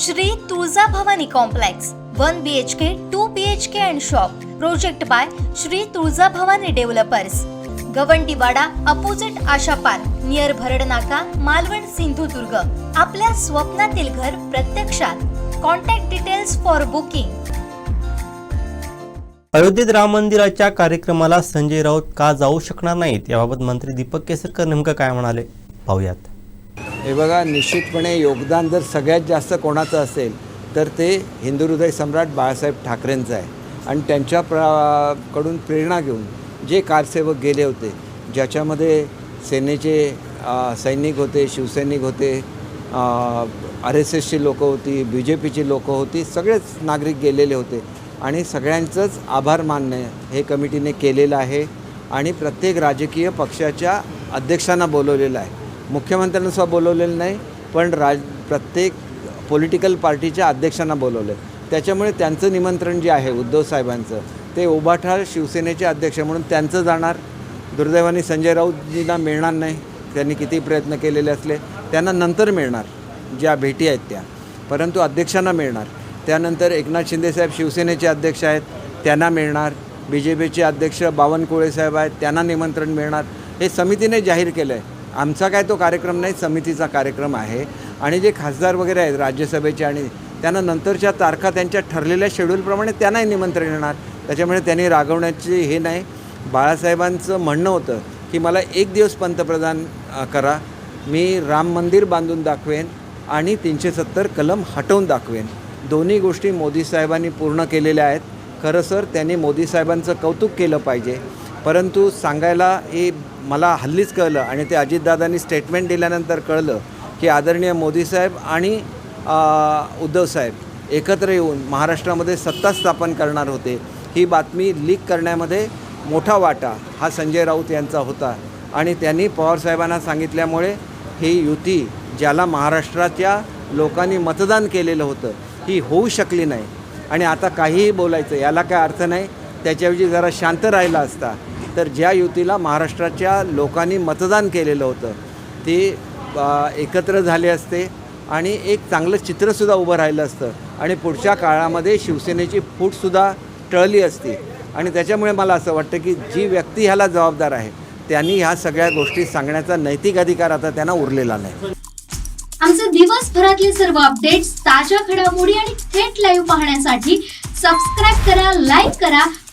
Shri Tulja Bhavani complex one B H K two B H K and shop project by Shri Tulja Bhavani developers Gawandiwada opposite Asha park near Bharad Naka Malvan Sindhudurg. आपल्या स्वप्नातील घर प्रत्यक्षात. Contact details for booking अयोध्येत राम मंदिराच्या कार्यक्रमाला संजय राऊत का जाऊ शकणार नाहीत? याबाबत मंत्री दीपक केसरकर नेमकं काय म्हणाले? पाहूयात. हे बघा निश्चितपणे योगदान जर सगळ्यात जास्त कोणाचं असेल तर ते हिंदू हृदय सम्राट बाळासाहेब ठाकरेंचं आहे. आणि त्यांच्या प्रा कडून प्रेरणा घेऊन जे कारसेवक गेले होते ज्याच्यामध्ये सेनेचे सैनिक होते शिवसैनिक होते आर एस एसची लोकं होती बी जे पीची लोकं होती सगळेच नागरिक गेलेले होते. आणि सगळ्यांचंच आभार मानणं हे कमिटीने केलेलं आहे. आणि प्रत्येक राजकीय पक्षाच्या अध्यक्षांना बोलवलेलं आहे. मुख्यमंत्र्यांसुद्धा बोलवलेलं नाही पण राज प्रत्येक पॉलिटिकल पार्टीच्या अध्यक्षांना बोलवलं आहे त्याच्यामुळे त्यांचं निमंत्रण जे आहे उद्धव साहेबांचं ते उभाठाळ शिवसेनेचे अध्यक्ष म्हणून त्यांचं जाणार. दुर्दैवाने संजय राऊतजींना मिळणार नाही. त्यांनी किती प्रयत्न केलेले असले त्यांना नंतर मिळणार. ज्या भेटी आहेत त्या. परंतु अध्यक्षांना मिळणार. त्यानंतर एकनाथ शिंदेसाहेब शिवसेनेचे अध्यक्ष आहेत त्यांना मिळणार. बी जे पीचे अध्यक्ष बावनकुळे साहेब आहेत त्यांना निमंत्रण मिळणार. हे समितीने जाहीर केलं आहे आमचा काय तो कार्यक्रम नाही समितीचा कार्यक्रम आहे. आणि जे खासदार वगैरे आहेत राज्यसभेचे आणि त्यांना नंतरच्या तारखा त्यांच्या ठरलेल्या शेड्यूलप्रमाणे त्यांनाही निमंत्रण येणार. त्याच्यामुळे त्यांनी रागवण्याची हे नाही. बाळासाहेबांचं म्हणणं होतं की मला एक दिवस पंतप्रधान करा. मी राम मंदिर बांधून दाखवेन आणि तीनशे सत्तर कलम हटवून दाखवेन. दोन्ही गोष्टी मोदी साहेबांनी पूर्ण केलेल्या आहेत. खरं सर त्यांनी मोदी साहेबांचं कौतुक केलं पाहिजे. परंतु सांगायला हे मला हल्लीच कळलं आणि ते अजितदादांनी स्टेटमेंट दिल्यानंतर कळलं की आदरणीय मोदी साहेब आणि उद्धव साहेब एकत्र येऊन महाराष्ट्रामध्ये सत्ता स्थापन करणार होते. ही बातमी लीक करण्यामध्ये मोठा वाटा हा संजय राऊत यांचा होता आणि त्यांनी पवारसाहेबांना सांगितल्यामुळे ही युती ज्याला महाराष्ट्राच्या लोकांनी मतदान केलेलं होतं ही होऊ शकली नाही. आणि आता काहीही बोलायचं याला काय अर्थ नाही त्याच्याऐवजी जरा शांत राहिला असता. तर ज्या युतीला महाराष्ट्राच्या लोकांनी मतदान केलेलं होतं ते एकत्र झाले असते आणि एक चांगलं चित्रसुद्धा उभं राहिलं असतं. आणि पुढच्या काळामध्ये शिवसेनेची फूटसुद्धा टळली असती. आणि त्याच्यामुळे मला असं वाटतं की जी व्यक्ती ह्याला जबाबदार आहे त्यांनी ह्या सगळ्या गोष्टी सांगण्याचा नैतिक अधिकार आता त्यांना उरलेला नाही. आमचे दिवसभरातले सर्व अपडेट्स ताज्या घडामोडी आणि थेट लाईव्ह पाहण्यासाठी सबस्क्राईब करा लाईक करा